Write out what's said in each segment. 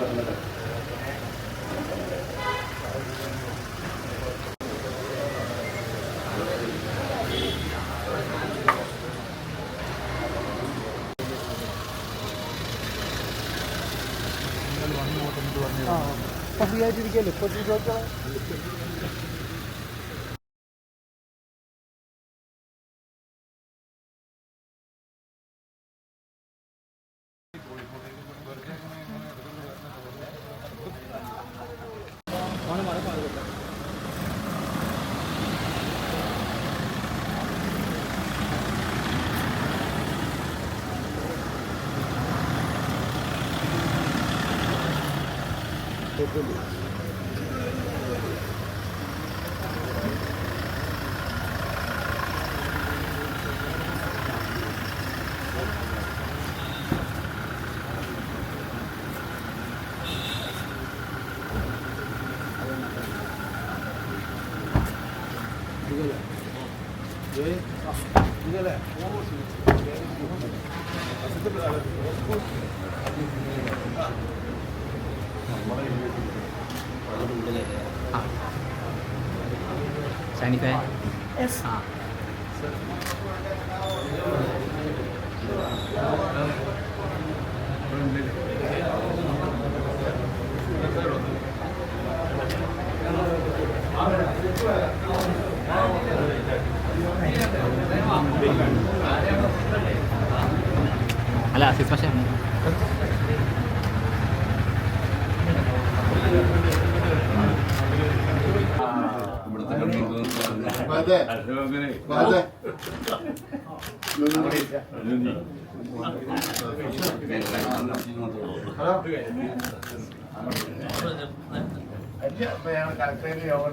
പറഞ്ഞത് ഫ്രീയായിട്ടിരിക്കല്ലേ ഇപ്പോൾ നോക്കണം ഓണം മഴ പാടുക 都不理。一，啊，一个嘞，我是。ചോദിച്ചോളാം സാനിഫേ ആ അല്ല അസീസ് പക്ഷേ കളക്ടറേറ്റ് യോഗം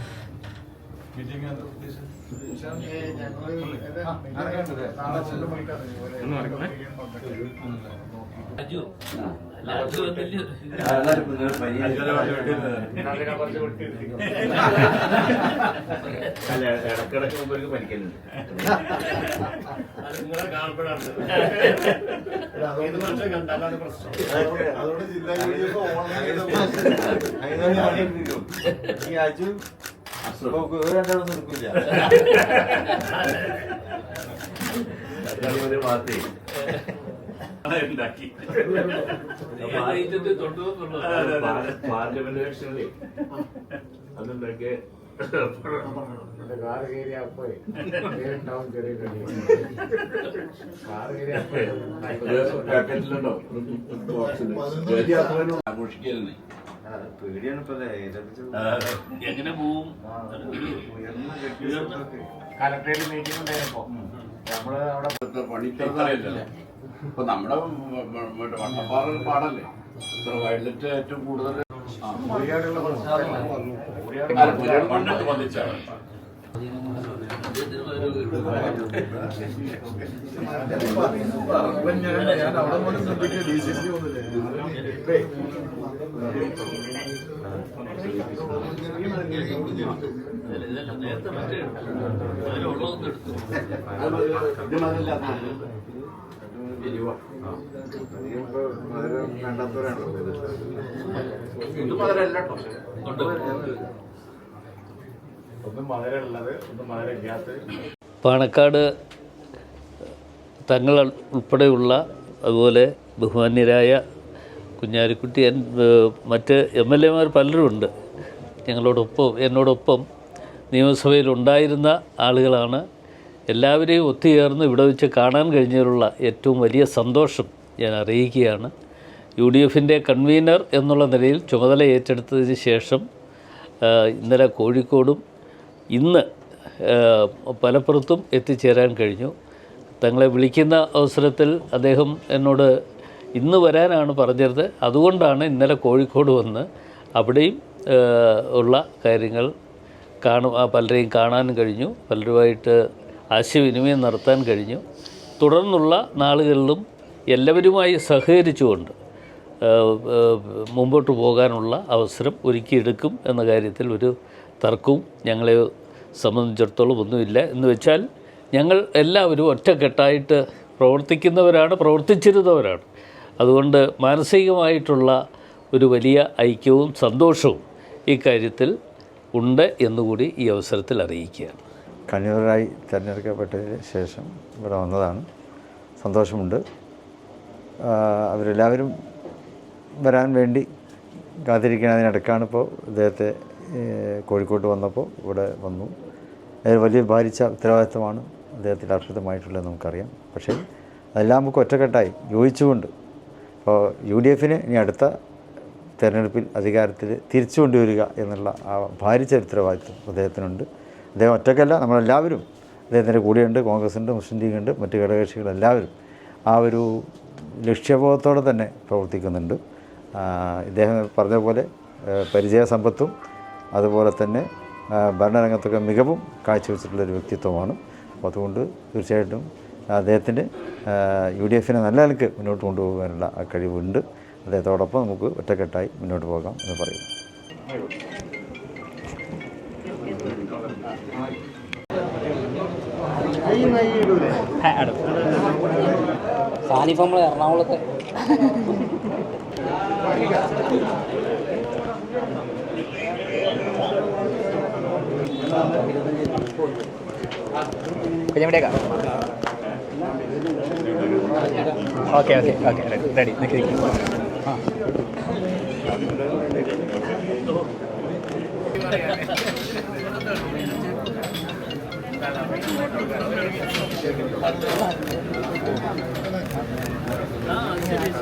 മിനിമം സീറ്റുള്ളൂ അല്ല ഇടക്കിടക്ക് മുമ്പ് എനിക്ക് പ്രശ്നം അതുകൊണ്ട് ജില്ലാ ഈ നിൽക്കില്ല ഒരു വാർത്തേ ഉണ്ടാക്കി. പാർലമെന്റ് ഇലക്ഷനിലെ അതുണ്ടാക്കിയ കാറ് കയറി അപ്പോ ഉണ്ടാവും ചെറിയ കാറ് കയറി ആഘോഷിക്കരുന്നേ പേടിയാണ് ഇപ്പൊ എങ്ങനെ പോവും? കലക്ടറേറ്റ് മീറ്റിംഗ് ഉണ്ടായിരുന്നപ്പോ നമ്മൾ അവിടെ പണിക്കറിയില്ലല്ലോ ഇപ്പൊ നമ്മുടെ വട്ടപ്പാറ പാടല്ലേ? ഇത്ര വയലറ്റ് ഏറ്റവും കൂടുതൽ മണ്ണിട്ട് വന്നിച്ചാണ് ഞാൻ അവിടെ കൊണ്ട് ശ്രദ്ധിക്കുക ഡി സി പി ഒന്നില്ലേ ഇത് മധുരല്ല കേട്ടോ ഒന്നും പാണക്കാട് തങ്ങൾ ഉൾപ്പെടെയുള്ള അതുപോലെ ബഹുമാന്യരായ കുഞ്ഞാലിക്കുട്ടി എൻ മറ്റ് എം എൽ എമാർ പലരുമുണ്ട് ഞങ്ങളോടൊപ്പം എന്നോടൊപ്പം നിയമസഭയിലുണ്ടായിരുന്ന ആളുകളാണ് എല്ലാവരെയും ഒത്തുചേർന്ന് ഇവിടെ വെച്ച് കാണാൻ കഴിഞ്ഞതിലുള്ള ഏറ്റവും വലിയ സന്തോഷം ഞാൻ അറിയിക്കുകയാണ്. യു ഡി എഫിന്റെ കൺവീനർ എന്നുള്ള നിലയിൽ ചുമതല ഏറ്റെടുത്തതിന് ശേഷം ഇന്നലെ കോഴിക്കോടും ഇന്ന് പലപ്പുറത്തും എത്തിച്ചേരാൻ കഴിഞ്ഞു. തങ്ങളെ വിളിക്കുന്ന അവസരത്തിൽ അദ്ദേഹം എന്നോട് ഇന്ന് വരാനാണ് പറഞ്ഞത് അതുകൊണ്ടാണ് ഇന്നലെ കോഴിക്കോട് വന്ന് അവിടെയും ഉള്ള കാര്യങ്ങൾ കാണും പലരെയും കാണാനും കഴിഞ്ഞു. പലരുമായിട്ട് ആശയവിനിമയം നടത്താൻ കഴിഞ്ഞു. തുടർന്നുള്ള നാളുകളിലും എല്ലാവരുമായി സഹകരിച്ചുകൊണ്ട് മുമ്പോട്ട് പോകാനുള്ള അവസരം ഒരുക്കിയെടുക്കും എന്ന കാര്യത്തിൽ ഒരു തർക്കവും ഞങ്ങളെ സംബന്ധിച്ചിടത്തോളം ഒന്നുമില്ല. എന്ന് വെച്ചാൽ ഞങ്ങൾ എല്ലാവരും ഒറ്റക്കെട്ടായിട്ട് പ്രവർത്തിക്കുന്നവരാണ് പ്രവർത്തിച്ചിരുന്നവരാണ്. അതുകൊണ്ട് മാനസികമായിട്ടുള്ള ഒരു വലിയ ഐക്യവും സന്തോഷവും ഇക്കാര്യത്തിൽ ഉണ്ട് എന്നുകൂടി ഈ അവസരത്തിൽ അറിയിക്കുകയാണ്. കൺവീനറായി തിരഞ്ഞെടുക്കപ്പെട്ടതിന് ശേഷം ഇവിടെ വന്നതാണ്. സന്തോഷമുണ്ട്. അവരെല്ലാവരും വരാൻ വേണ്ടി കാത്തിരിക്കുന്നതിനിടക്കാണ് ഇപ്പോൾ ഇദ്ദേഹത്തെ കോഴിക്കോട്ട് വന്നപ്പോൾ ഇവിടെ വന്നു. വലിയ ഭാരിച്ച ഉത്തരവാദിത്വമാണ് അദ്ദേഹത്തിൽ അർപ്പിതമായിട്ടുള്ളത് നമുക്കറിയാം. പക്ഷേ അതെല്ലാം നമുക്ക് ഒറ്റക്കെട്ടായി യോജിച്ചുകൊണ്ട് ഇപ്പോൾ യു ഡി എഫിന് ഇനി അടുത്ത തെരഞ്ഞെടുപ്പിൽ അധികാരത്തിൽ തിരിച്ചു കൊണ്ടുവരിക എന്നുള്ള ആ ഭാരിച്ച ഉത്തരവാദിത്വം അദ്ദേഹത്തിനുണ്ട്. അദ്ദേഹം ഒറ്റക്കല്ല നമ്മളെല്ലാവരും അദ്ദേഹത്തിന്റെ കൂടെയുണ്ട് കോൺഗ്രസ്സുണ്ട് മുസ്ലിം ലീഗുണ്ട് മറ്റ് ഘടകകക്ഷികളെല്ലാവരും. ആ ഒരു ലക്ഷ്യബോധത്തോടെ തന്നെ പ്രവർത്തിക്കുന്നുണ്ട്. ഇദ്ദേഹം പറഞ്ഞ പോലെ പരിചയ പരിചയസമ്പത്തും അതുപോലെ തന്നെ ഭരണരംഗത്തൊക്കെ മികവും കാഴ്ചവെച്ചിട്ടുള്ളൊരു വ്യക്തിത്വമാണ്. അപ്പോൾ അതുകൊണ്ട് തീർച്ചയായിട്ടും അദ്ദേഹത്തിന് യു ഡി എഫിനെ നല്ല നിലയ്ക്ക് മുന്നോട്ട് കൊണ്ടുപോകാനുള്ള കഴിവുണ്ട്. അദ്ദേഹത്തോടൊപ്പം നമുക്ക് ഒറ്റക്കെട്ടായി മുന്നോട്ട് പോകാം എന്ന് പറയുന്നു. സാനിഫ് നമ്മൾ എറണാകുളത്ത്. ഓക്കെ ഓക്കെ ഓക്കെ റെഡി നിൽക്കി ആ. 아, 진짜, 진짜.